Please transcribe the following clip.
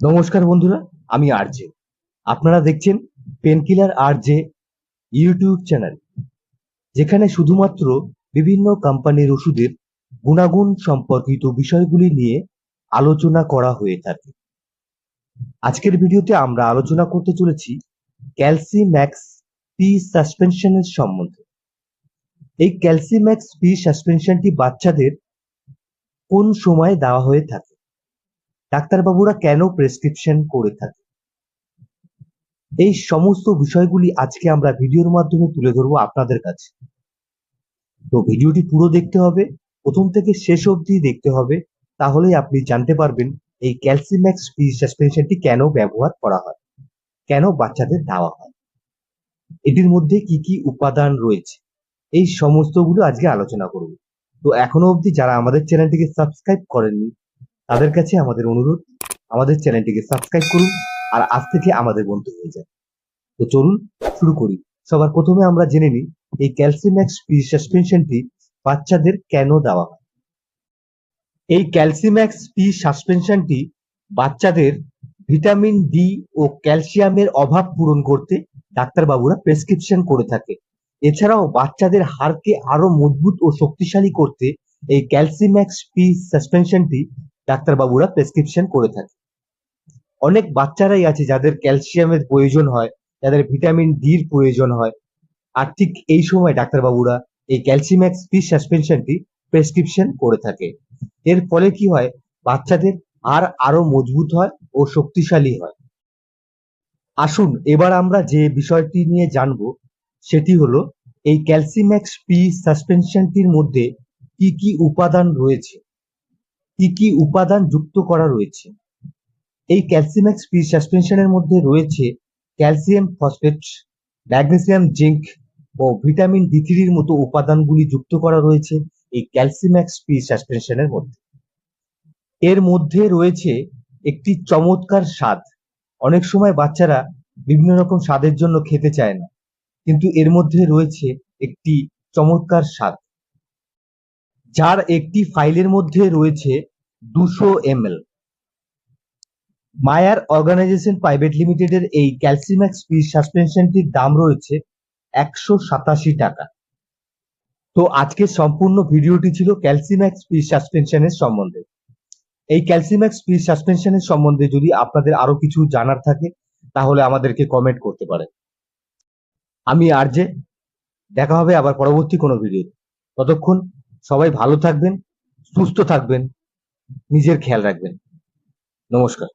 নমস্কার বন্ধুরা, আমি আরজে। আপনারা দেখছেন পেনকিলার আরজে ইউটিউব চ্যানেল যেখানে শুধুমাত্র বিভিন্ন কোম্পানির ওষুধের গুণাগুণ সম্পর্কিত বিষয়গুলি নিয়ে আলোচনা করা হয়ে থাকে। আজকের ভিডিওতে আমরা আলোচনা করতে চলেছি ক্যালসিম্যাক্স পি সাসপেনশনের সম্বন্ধে। এই ক্যালসিম্যাক্স পি সাসপেনশনটি বাচ্চাদের কোন সময় দেওয়া হয়ে থাকে? ডাক্তারবাবুরা কেন প্রেসক্রিপশন করে থাকে? এই সমস্ত বিষয়গুলি আজকে আমরা ভিডিওর মাধ্যমে তুলে ধরবো আপনাদের কাছে। তো ভিডিওটি পুরো দেখতে হবে, প্রথম থেকে শেষ অবধি দেখতে হবে, তাহলেই আপনি জানতে পারবেন এই ক্যালসিম্যাক্স সাসপেনশনটি কেন ব্যবহার করা হয়, কেন বাচ্চাদের দেওয়া হয়। এটির মধ্যে কি কি উপাদান রয়েছে, এই সমস্তগুলো আজকে আলোচনা করব। তো এখনও অবধি যারা আমাদের চ্যানেলটিকে সাবস্ক্রাইব করেননি তাদের কাছে আমাদের অনুরোধ, আমাদের চ্যানেলটিকে সাবস্ক্রাইব করুন আর আজ থেকে আমাদের বন্ধু হয়ে যান। তো চলুন শুরু করি। সবার প্রথমে আমরা জেনে নিই, এই ক্যালসিম্যাক্স সাসপেনশনটি বাচ্চাদের কেন দেওয়া হয়? এই ক্যালসিম্যাক্স পি সাসপেনশনটি বাচ্চাদের ভিটামিন ডি ও ক্যালসিয়ামের অভাব পূরণ করতে ডাক্তারবাবুরা প্রেসক্রিপশন করে থাকে। এছাড়াও বাচ্চাদের হাড়কে আরও মজবুত ও শক্তিশালী করতে এই ক্যালসিম্যাক্স পি সাসপেনশনটি ডাক্তারবাবুরা প্রেসক্রিপশন করে থাকে। অনেক বাচ্চারাই আছে যাদের ক্যালসিয়ামের প্রয়োজন হয়, যাদের ভিটামিন ডির প্রয়োজন হয়। আর ঠিক এই সময় ডাক্তারবাবুরা এই ক্যালসিম্যাক্স পি সাসপেনশনটি প্রেসক্রিপশন করে থাকে। এর ফলে কি হয়, বাচ্চাদের আর আরও মজবুত হয় ও শক্তিশালী হয়। আসুন এবার আমরা যে বিষয়টি নিয়ে জানব, সেটি হলো এই ক্যালসিম্যাক্স পি সাসপেনশনটির মধ্যে কি কি উপাদান রয়েছে। কি কি উপাদান যুক্ত করা রয়েছে? এই ক্যালসিম্যাক্স পি সাসপেনশনের মধ্যে রয়েছে ক্যালসিয়াম ফসফেট ম্যাগনেসিয়াম জিঙ্ক ও ভিটামিন ডি থ্রির মতো উপাদানগুলি যুক্ত করা রয়েছে এই ক্যালসিম্যাক্স পি সাসপেনশনের মধ্যে। এর মধ্যে রয়েছে একটি চমৎকার স্বাদ। অনেক সময় বাচ্চারা বিভিন্ন রকম স্বাদের জন্য খেতে চায় না। কিন্তু এর মধ্যে রয়েছে একটি চমৎকার স্বাদ। যার একটি ফাইলের মধ্যে রয়েছে দুশো এম এল মায়ার অর্গানাইজেশন প্রাইভেট লিমিটেডের এই ক্যালসিম্যাক্স পি সাসপেনশনটির দাম রয়েছে একশো সাতাশি টাকা। তো আজকের সম্পূর্ণ ভিডিওটি ছিল ক্যালসিম্যাক্স পি সাসপেনশনের সম্বন্ধে। এই ক্যালসিম্যাক্স পি সাসপেনশনের সম্বন্ধে যদি আপনাদের আরও কিছু জানার থাকে, তাহলে আমাদেরকে কমেন্ট করতে পারেন। আমি আরজে, দেখা হবে আবার পরবর্তী কোনো ভিডিও ততক্ষণ সবাই ভালো থাকবেন সুস্থ থাকবেন নিজের খেয়াল রাখবেন। নমস্কার।